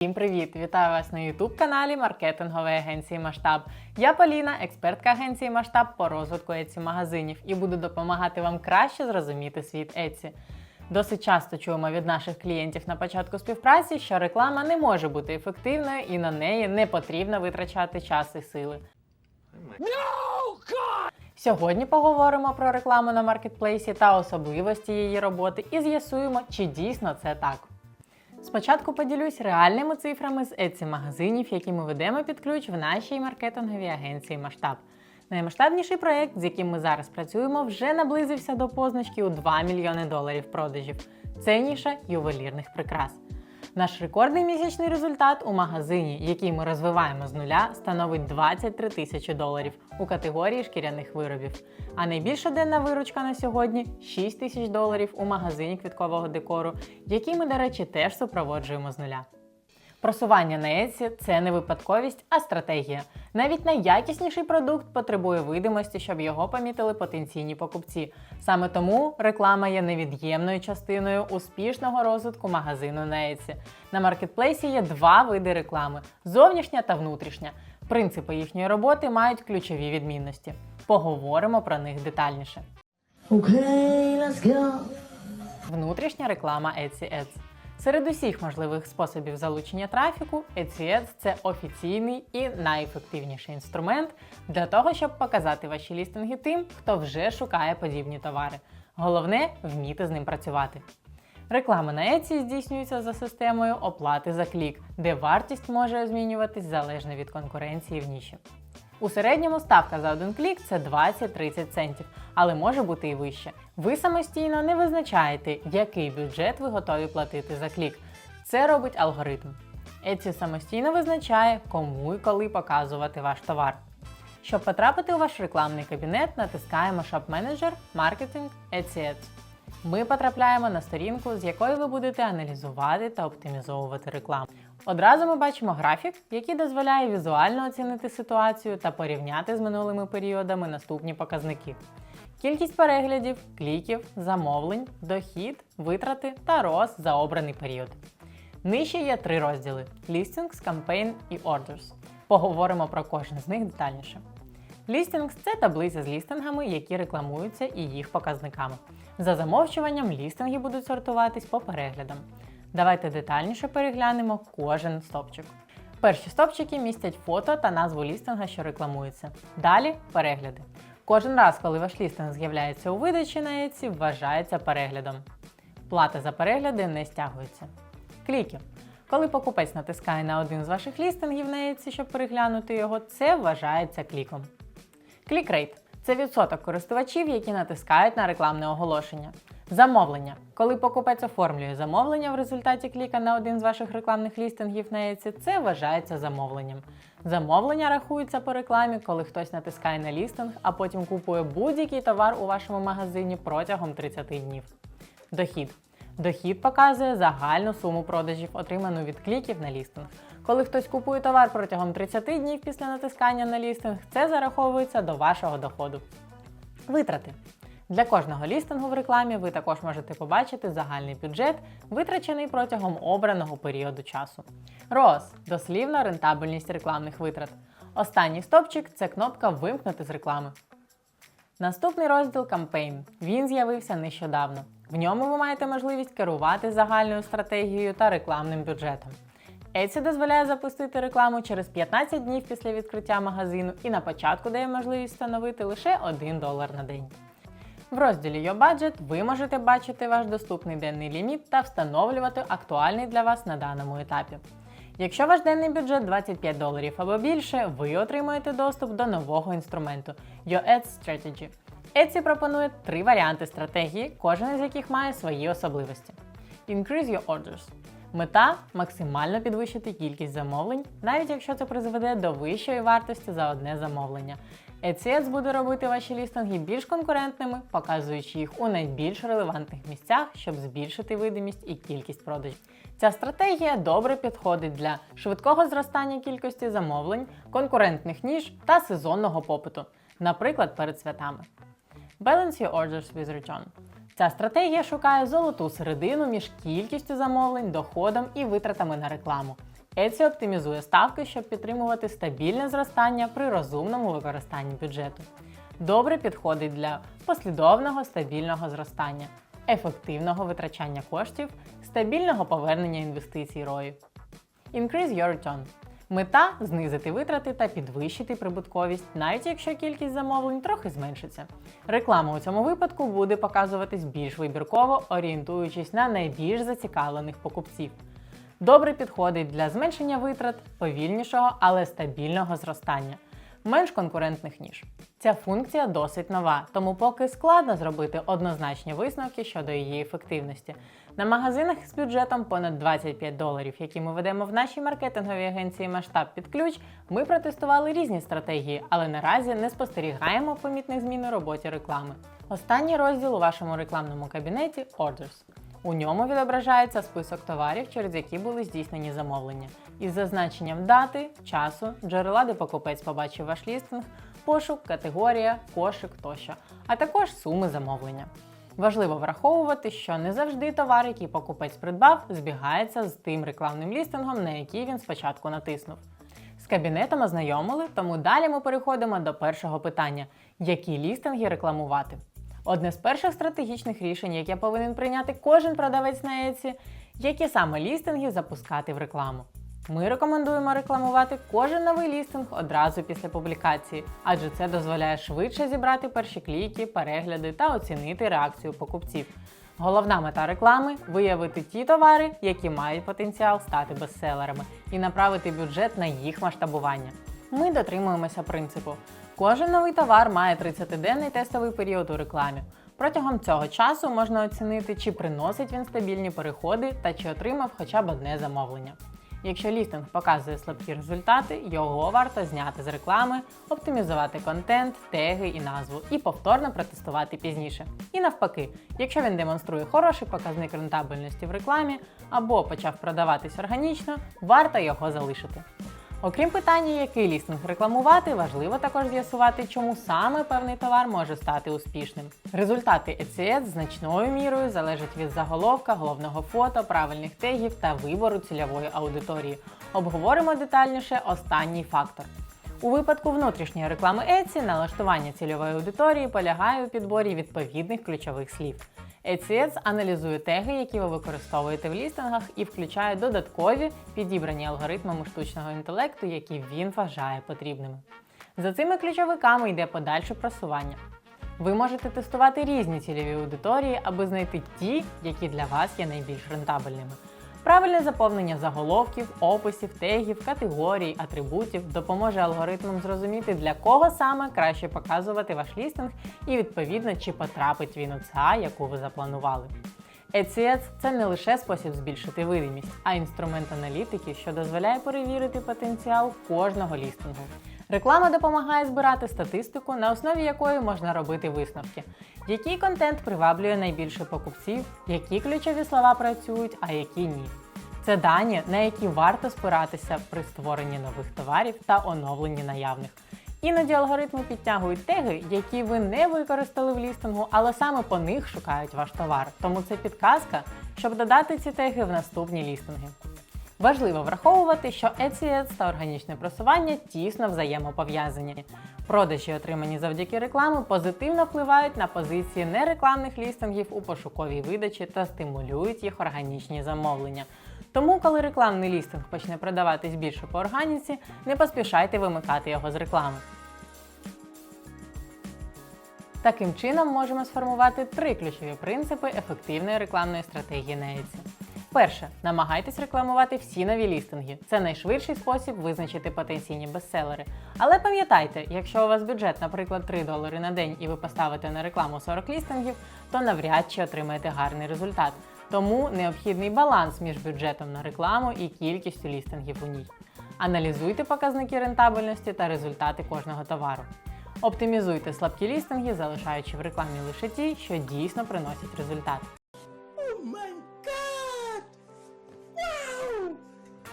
Всім привіт! Вітаю вас на youtube каналі маркетингової агенції Масштаб. Я Поліна, експертка агенції Масштаб по розвитку Etsy магазинів і буду допомагати вам краще зрозуміти світ Etsy. Досить часто чуємо від наших клієнтів на початку співпраці, що реклама не може бути ефективною і на неї не потрібно витрачати час і сили. Сьогодні поговоримо про рекламу на маркетплейсі та особливості її роботи і з'ясуємо, чи дійсно це так. Спочатку поділюсь реальними цифрами з Etsy магазинів, які ми ведемо під ключ в нашій маркетинговій агенції Масштаб. Наймасштабніший проєкт, з яким ми зараз працюємо, вже наблизився до позначки у 2 мільйони доларів продажів. Це ніша ювелірних прикрас. Наш рекордний місячний результат у магазині, який ми розвиваємо з нуля, становить 23 тисячі доларів у категорії шкіряних виробів. А найбільша денна виручка на сьогодні 6 тисяч доларів у магазині квіткового декору, який ми, до речі, теж супроводжуємо з нуля. Просування на Etsy – це не випадковість, а стратегія. Навіть найякісніший продукт потребує видимості, щоб його помітили потенційні покупці. Саме тому реклама є невід'ємною частиною успішного розвитку магазину на Etsy. На маркетплейсі є два види реклами: зовнішня та внутрішня. Принципи їхньої роботи мають ключові відмінності. Поговоримо про них детальніше. Okay, let's go. Внутрішня реклама Etsy Ads. Серед усіх можливих способів залучення трафіку, Etsy Ads – це офіційний і найефективніший інструмент для того, щоб показати ваші лістинги тим, хто вже шукає подібні товари. Головне вміти з ним працювати. Реклама на Etsy здійснюється за системою оплати за клік, де вартість може змінюватись залежно від конкуренції в ніші. У середньому ставка за один клік це 20-30 центів, але може бути і вище. Ви самостійно не визначаєте, який бюджет ви готові платити за клік. Це робить алгоритм. Etsy самостійно визначає, кому і коли показувати ваш товар. Щоб потрапити у ваш рекламний кабінет, натискаємо Shop Manager, Marketing, Etsy Ads. Ми потрапляємо на сторінку, з якої ви будете аналізувати та оптимізовувати рекламу. Одразу ми бачимо графік, який дозволяє візуально оцінити ситуацію та порівняти з минулими періодами наступні показники: кількість переглядів, кліків, замовлень, дохід, витрати та рост за обраний період. Нижче є три розділи: Listings, Campaign і Orders. Поговоримо про кожен з них детальніше. Лістінгс це таблиця з лістингами, які рекламуються і їх показниками. За замовчуванням лістинги будуть сортуватись по переглядам. Давайте детальніше переглянемо кожен стопчик. Перші стопчики містять фото та назву лістинга, що рекламується. Далі перегляди. Кожен раз, коли ваш лістинг з'являється у видачі на Etsy, вважається переглядом. Плата за перегляди не стягується. Кліки. Коли покупець натискає на один з ваших лістингів на Etsy, щоб переглянути його, це вважається кліком. Клікрейт це відсоток користувачів, які натискають на рекламне оголошення. Замовлення. Коли покупець оформлює замовлення в результаті кліка на один з ваших рекламних лістингів на Etsy, це вважається замовленням. Замовлення рахується по рекламі, коли хтось натискає на лістинг, а потім купує будь-який товар у вашому магазині протягом 30 днів. Дохід. Дохід показує загальну суму продажів, отриману від кліків на лістинг. Коли хтось купує товар протягом 30 днів після натискання на лістинг, це зараховується до вашого доходу. Витрати. Для кожного лістингу в рекламі ви також можете побачити загальний бюджет, витрачений протягом обраного періоду часу. ROAS – дослівна рентабельність рекламних витрат. Останній стопчик це кнопка Вимкнути з реклами. Наступний розділ Campaign. Він з'явився нещодавно. В ньому ви маєте можливість керувати загальною стратегією та рекламним бюджетом. Etsy дозволяє запустити рекламу через 15 днів після відкриття магазину і на початку дає можливість встановити лише 1 долар на день. В розділі Your Budget ви можете бачити ваш доступний денний ліміт та встановлювати актуальний для вас на даному етапі. Якщо ваш денний бюджет 25 доларів або більше, ви отримаєте доступ до нового інструменту Your Ads Strategy. Etsy пропонує три варіанти стратегії, кожен із яких має свої особливості. Increase your orders. Мета максимально підвищити кількість замовлень, навіть якщо це призведе до вищої вартості за одне замовлення. Etsy буде робити ваші лістинги більш конкурентними, показуючи їх у найбільш релевантних місцях, щоб збільшити видимість і кількість продажів. Ця стратегія добре підходить для швидкого зростання кількості замовлень, конкурентних ніж та сезонного попиту, наприклад, перед святами. Balance your orders with return. Ця стратегія шукає золоту середину між кількістю замовлень, доходом і витратами на рекламу. Etsy оптимізує ставки, щоб підтримувати стабільне зростання при розумному використанні бюджету. Добре підходить для послідовного стабільного зростання, ефективного витрачання коштів, стабільного повернення інвестицій рою. Increase your return. Мета знизити витрати та підвищити прибутковість, навіть якщо кількість замовлень трохи зменшиться. Реклама у цьому випадку буде показуватись більш вибірково, орієнтуючись на найбільш зацікавлених покупців. Добре підходить для зменшення витрат, повільнішого, але стабільного зростання, менш конкурентних ніж. Ця функція досить нова, тому поки складно зробити однозначні висновки щодо її ефективності. На магазинах з бюджетом понад 25 доларів, які ми ведемо в нашій маркетинговій агенції Масштаб під ключ, ми протестували різні стратегії, але наразі не спостерігаємо помітних змін у роботі реклами. Останній розділ у вашому рекламному кабінеті Orders. У ньому відображається список товарів, через які були здійснені замовлення, із зазначенням дати, часу, джерела, де покупець побачив ваш лістинг, пошук, категорія, кошик тощо, а також суми замовлення. Важливо враховувати, що не завжди товар, який покупець придбав, збігається з тим рекламним лістингом, на який він спочатку натиснув. З кабінетом ознайомили, тому далі ми переходимо до першого питання: які лістинги рекламувати. Одне з перших стратегічних рішень, яке повинен прийняти кожен продавець на Etsy, які саме лістинги запускати в рекламу. Ми рекомендуємо рекламувати кожен новий лістинг одразу після публікації, адже це дозволяє швидше зібрати перші кліки, перегляди та оцінити реакцію покупців. Головна мета реклами виявити ті товари, які мають потенціал стати бестселерами, і направити бюджет на їх масштабування. Ми дотримуємося принципу: кожен новий товар має 30-денний тестовий період у рекламі. Протягом цього часу можна оцінити, чи приносить він стабільні переходи та чи отримав хоча б одне замовлення. Якщо лістинг показує слабкі результати, його варто зняти з реклами, оптимізувати контент, теги і назву і повторно протестувати пізніше. І навпаки, якщо він демонструє хороший показник рентабельності в рекламі або почав продаватись органічно, варто його залишити. Окрім питання, який лістинг рекламувати, важливо також з'ясувати, чому саме певний товар може стати успішним. Результати ECS значною мірою залежать від заголовка, головного фото, правильних тегів та вибору цільової аудиторії. Обговоримо детальніше останній фактор. У випадку внутрішньої реклами Etsy налаштування цільової аудиторії полягає у підборі відповідних ключових слів. Etsy аналізує теги, які ви використовуєте в лістингах, і включає додаткові підібрані алгоритмами штучного інтелекту, які він вважає потрібними. За цими ключовиками йде подальше просування. Ви можете тестувати різні цільові аудиторії, аби знайти ті, які для вас є найбільш рентабельними. Правильне заповнення заголовків, описів, тегів, категорій, атрибутів допоможе алгоритмам зрозуміти, для кого саме краще показувати ваш лістинг і відповідно, чи потрапить він у ЦА, яку ви запланували. ECS – це не лише спосіб збільшити видимість, а інструмент аналітики, що дозволяє перевірити потенціал кожного лістингу. Реклама допомагає збирати статистику, на основі якої можна робити висновки, який контент приваблює найбільше покупців, які ключові слова працюють, а які ні. Це дані, на які варто спиратися при створенні нових товарів та оновленні наявних. Іноді алгоритми підтягують теги, які ви не використали в лістингу, але саме по них шукають ваш товар. Тому це підказка, щоб додати ці теги в наступні лістинги. Важливо враховувати, що ECS та органічне просування тісно взаємопов'язані. Продажі, отримані завдяки реклами, позитивно впливають на позиції нерекламних лістингів у пошуковій видачі та стимулюють їх органічні замовлення. Тому, коли рекламний лістинг почне продаватись більше по органіці, не поспішайте вимикати його з реклами. Таким чином можемо сформувати три ключові принципи ефективної рекламної стратегії Etsy. Перше, намагайтесь рекламувати всі нові лістинги. Це найшвидший спосіб визначити потенційні бестселери. Але пам'ятайте, якщо у вас бюджет, наприклад, 3 долари на день і ви поставите на рекламу 40 лістингів, то навряд чи отримаєте гарний результат. Тому необхідний баланс між бюджетом на рекламу і кількістю лістингів у ній. Аналізуйте показники рентабельності та результати кожного товару. Оптимізуйте слабкі лістинги, залишаючи в рекламі лише ті, що дійсно приносять результат.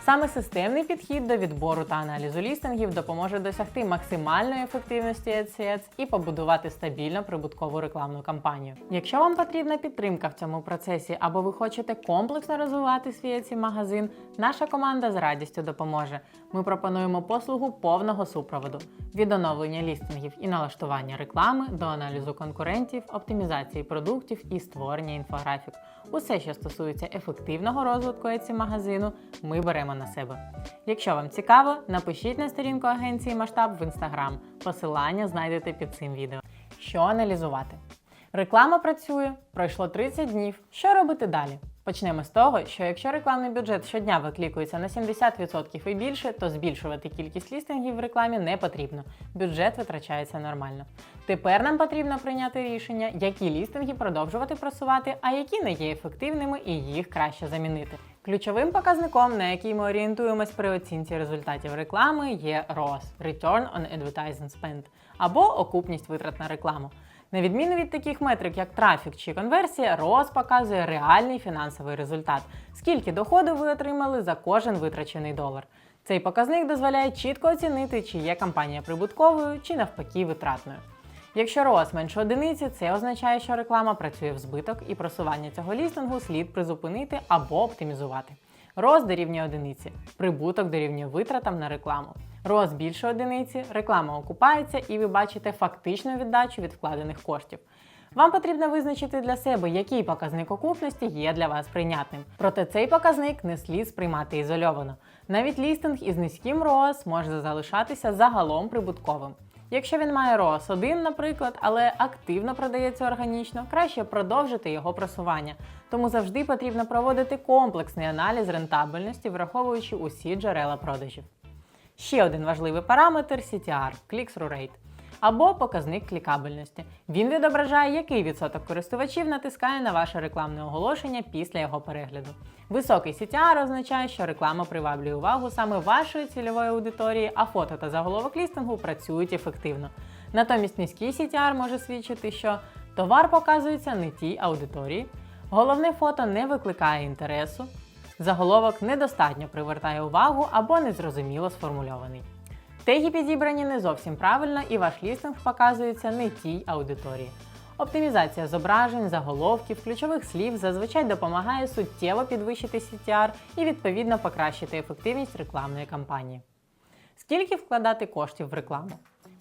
Саме системний підхід до відбору та аналізу лістингів допоможе досягти максимальної ефективності AdSense і побудувати стабільно прибуткову рекламну кампанію. Якщо вам потрібна підтримка в цьому процесі або ви хочете комплексно розвивати свій etsy магазин, наша команда з радістю допоможе. Ми пропонуємо послугу повного супроводу від оновлення лістингів і налаштування реклами до аналізу конкурентів, оптимізації продуктів і створення інфографік. Усе, що стосується ефективного розвитку еці магазину, ми беремо на себе. Якщо вам цікаво, напишіть на сторінку агенції Масштаб в інстаграм. Посилання знайдете під цим відео. Що аналізувати? Реклама працює, пройшло 30 днів. Що робити далі? Почнемо з того, що якщо рекламний бюджет щодня викликується на 70% і більше, то збільшувати кількість лістингів в рекламі не потрібно. Бюджет витрачається нормально. Тепер нам потрібно прийняти рішення, які лістинги продовжувати просувати, а які не є ефективними і їх краще замінити. Ключовим показником, на який ми орієнтуємось при оцінці результатів реклами, є ROAS – Return on Advertising Spend, або окупність витрат на рекламу. На відміну від таких метрик, як трафік чи конверсія, ROAS показує реальний фінансовий результат, скільки доходу ви отримали за кожен витрачений долар. Цей показник дозволяє чітко оцінити, чи є кампанія прибутковою, чи навпаки витратною. Якщо ROAS менше одиниці, це означає, що реклама працює в збиток і просування цього лістингу слід призупинити або оптимізувати. ROAS дорівнює одиниці, прибуток дорівнює витратам на рекламу. ROAS більше одиниці, реклама окупається і ви бачите фактичну віддачу від вкладених коштів. Вам потрібно визначити для себе, який показник окупності є для вас прийнятним. Проте цей показник не слід сприймати ізольовано. Навіть лістинг із низьким ROAS може залишатися загалом прибутковим. Якщо він має ROAS 1, наприклад, але активно продається органічно, краще продовжити його просування. Тому завжди потрібно проводити комплексний аналіз рентабельності, враховуючи усі джерела продажів. Ще один важливий параметр CTR – Click-through Rate або показник клікабельності. Він відображає, який відсоток користувачів натискає на ваше рекламне оголошення після його перегляду. Високий CTR означає, що реклама приваблює увагу саме вашої цільової аудиторії, а фото та заголовок лістингу працюють ефективно. Натомість низький CTR може свідчити, що товар показується не тій аудиторії, головне фото не викликає інтересу, заголовок недостатньо привертає увагу або незрозуміло сформульований. Теги підібрані не зовсім правильно, і ваш лістинг показується не тій аудиторії. Оптимізація зображень, заголовків, ключових слів зазвичай допомагає суттєво підвищити CTR і відповідно покращити ефективність рекламної кампанії. Скільки вкладати коштів в рекламу?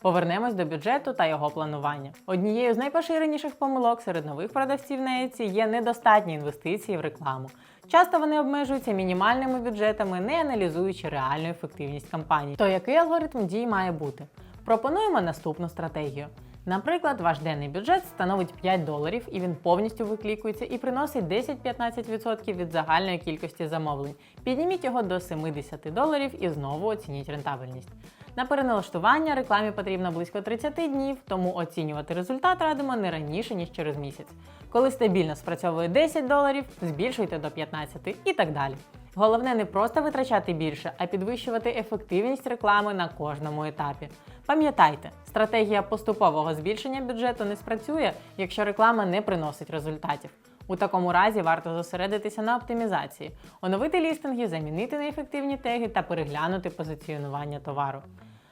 Повернемось до бюджету та його планування. Однією з найпоширеніших помилок серед нових продавців на Etsy є недостатні інвестиції в рекламу. Часто вони обмежуються мінімальними бюджетами, не аналізуючи реальну ефективність кампаній. То який алгоритм дій має бути? Пропонуємо наступну стратегію. Наприклад, ваш денний бюджет становить 5 доларів і він повністю виклікується і приносить 10-15% від загальної кількості замовлень. Підніміть його до 70 доларів і знову оцініть рентабельність. На переналаштування рекламі потрібно близько 30 днів, тому оцінювати результат радимо не раніше, ніж через місяць. Коли стабільно спрацьовує 10 доларів, збільшуйте до 15 і так далі. Головне не просто витрачати більше, а підвищувати ефективність реклами на кожному етапі. Пам'ятайте, стратегія поступового збільшення бюджету не спрацює, якщо реклама не приносить результатів. У такому разі варто зосередитися на оптимізації, оновити лістинги, замінити неефективні теги та переглянути позиціонування товару.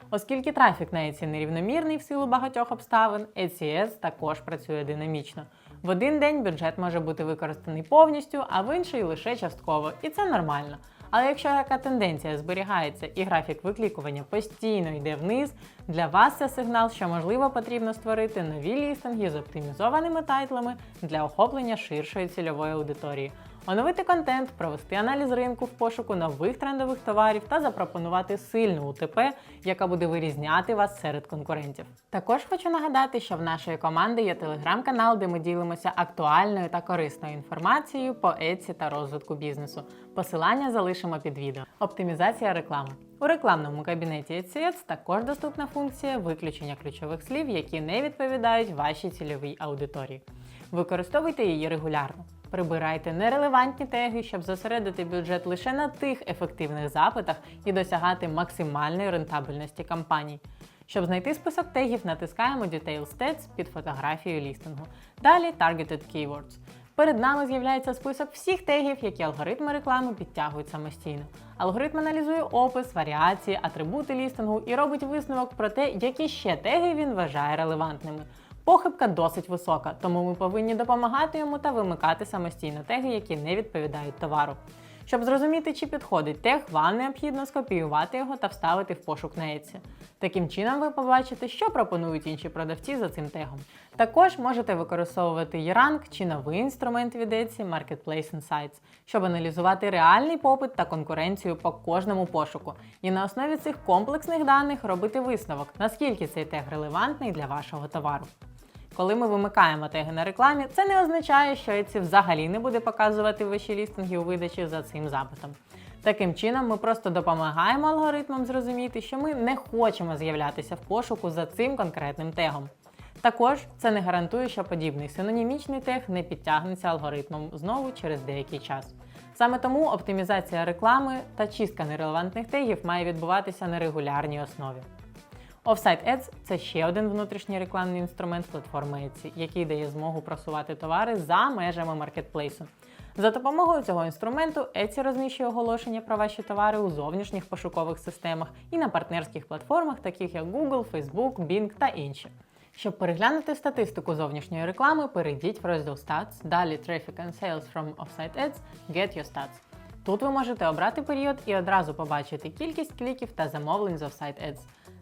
Оскільки трафік на Etsy нерівномірний в силу багатьох обставин, ECS також працює динамічно. В один день бюджет може бути використаний повністю, а в інший лише частково, і це нормально. Але якщо така тенденція зберігається і графік виклікування постійно йде вниз, для вас це сигнал, що можливо потрібно створити нові лістинги з оптимізованими тайтлами для охоплення ширшої цільової аудиторії, оновити контент, провести аналіз ринку в пошуку нових трендових товарів та запропонувати сильну УТП, яка буде вирізняти вас серед конкурентів. Також хочу нагадати, що в нашої команди є телеграм-канал, де ми ділимося актуальною та корисною інформацією по Etsy та розвитку бізнесу. Посилання залишимо під відео. Оптимізація реклами. У рекламному кабінеті AdSense також доступна функція виключення ключових слів, які не відповідають вашій цільовій аудиторії. Використовуйте її регулярно. Прибирайте нерелевантні теги, щоб зосередити бюджет лише на тих ефективних запитах і досягати максимальної рентабельності кампаній. Щоб знайти список тегів, натискаємо Detail Stats під фотографією лістингу. Далі Targeted Keywords. Перед нами з'являється список всіх тегів, які алгоритми реклами підтягують самостійно. Алгоритм аналізує опис, варіації, атрибути лістингу і робить висновок про те, які ще теги він вважає релевантними. Похибка досить висока, тому ми повинні допомагати йому та вимикати самостійно теги, які не відповідають товару. Щоб зрозуміти, чи підходить тег, вам необхідно скопіювати його та вставити в пошук на Etsy. Таким чином ви побачите, що пропонують інші продавці за цим тегом. Також можете використовувати Yerank чи новий інструмент від Etsy Marketplace Insights, щоб аналізувати реальний попит та конкуренцію по кожному пошуку, і на основі цих комплексних даних робити висновок, наскільки цей тег релевантний для вашого товару. Коли ми вимикаємо теги на рекламі, це не означає, що Etsy взагалі не буде показувати ваші лістинги у видачі за цим запитом. Таким чином, ми просто допомагаємо алгоритмам зрозуміти, що ми не хочемо з'являтися в пошуку за цим конкретним тегом. Також це не гарантує, що подібний синонімічний тег не підтягнеться алгоритмом знову через деякий час. Саме тому оптимізація реклами та чистка нерелевантних тегів має відбуватися на регулярній основі. Offsite Ads – це ще один внутрішній рекламний інструмент платформи Etsy, який дає змогу просувати товари за межами маркетплейсу. За допомогою цього інструменту Etsy розміщує оголошення про ваші товари у зовнішніх пошукових системах і на партнерських платформах, таких як Google, Facebook, Bing та інші. Щоб переглянути статистику зовнішньої реклами, перейдіть в розділ Stats, далі Traffic and Sales from Offsite Ads, Get Your Stats. Тут ви можете обрати період і одразу побачити кількість кліків та замовлень з Offsite Ads.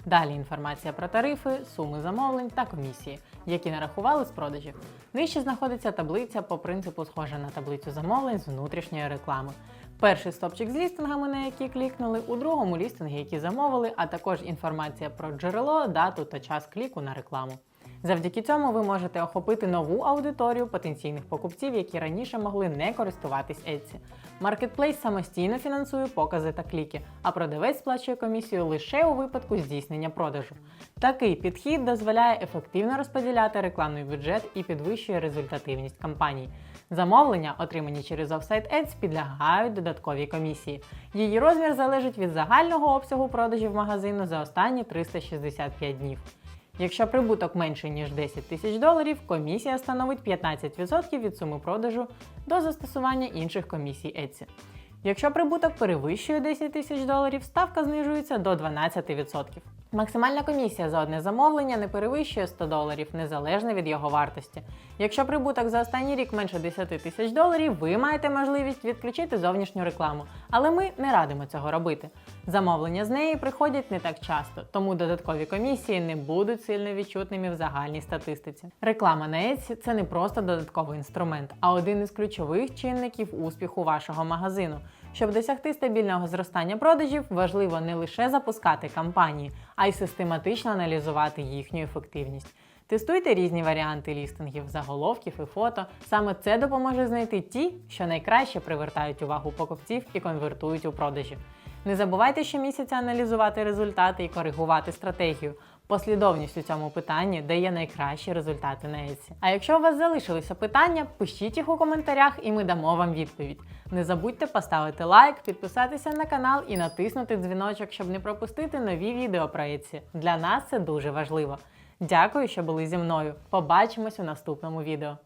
Далі інформація про тарифи, суми замовлень та комісії, які нарахували з продажів. Нижче знаходиться таблиця по принципу схожа на таблицю замовлень з внутрішньої реклами. Перший стопчик з лістингами, на які клікнули, у другому лістинги, які замовили, а також інформація про джерело, дату та час кліку на рекламу. Завдяки цьому ви можете охопити нову аудиторію потенційних покупців, які раніше могли не користуватись Etsy. Маркетплейс самостійно фінансує покази та кліки, а продавець сплачує комісію лише у випадку здійснення продажу. Такий підхід дозволяє ефективно розподіляти рекламний бюджет і підвищує результативність кампаній. Замовлення, отримані через Offsite Ads, підлягають додатковій комісії. Її розмір залежить від загального обсягу продажів магазину за останні 365 днів. Якщо прибуток менший ніж 10 тисяч доларів, комісія становить 15% від суми продажу до застосування інших комісій Etsy. Якщо прибуток перевищує 10 тисяч доларів, ставка знижується до 12%. Максимальна комісія за одне замовлення не перевищує 100 доларів незалежно від його вартості. Якщо прибуток за останній рік менше 10 тисяч доларів, ви маєте можливість відключити зовнішню рекламу, але ми не радимо цього робити. Замовлення з неї приходять не так часто, тому додаткові комісії не будуть сильно відчутними в загальній статистиці. Реклама на Etsy – це не просто додатковий інструмент, а один із ключових чинників успіху вашого магазину. Щоб досягти стабільного зростання продажів, важливо не лише запускати кампанії, а й систематично аналізувати їхню ефективність. Тестуйте різні варіанти лістингів, заголовків і фото. Саме це допоможе знайти ті, що найкраще привертають увагу покупців і конвертують у продажі. Не забувайте щомісяця аналізувати результати і коригувати стратегію. Послідовність у цьому питанні дає найкращі результати на Etsy. А якщо у вас залишилися питання, пишіть їх у коментарях і ми дамо вам відповідь. Не забудьте поставити лайк, підписатися на канал і натиснути дзвіночок, щоб не пропустити нові відео про Etsy. Для нас це дуже важливо. Дякую, що були зі мною. Побачимось у наступному відео.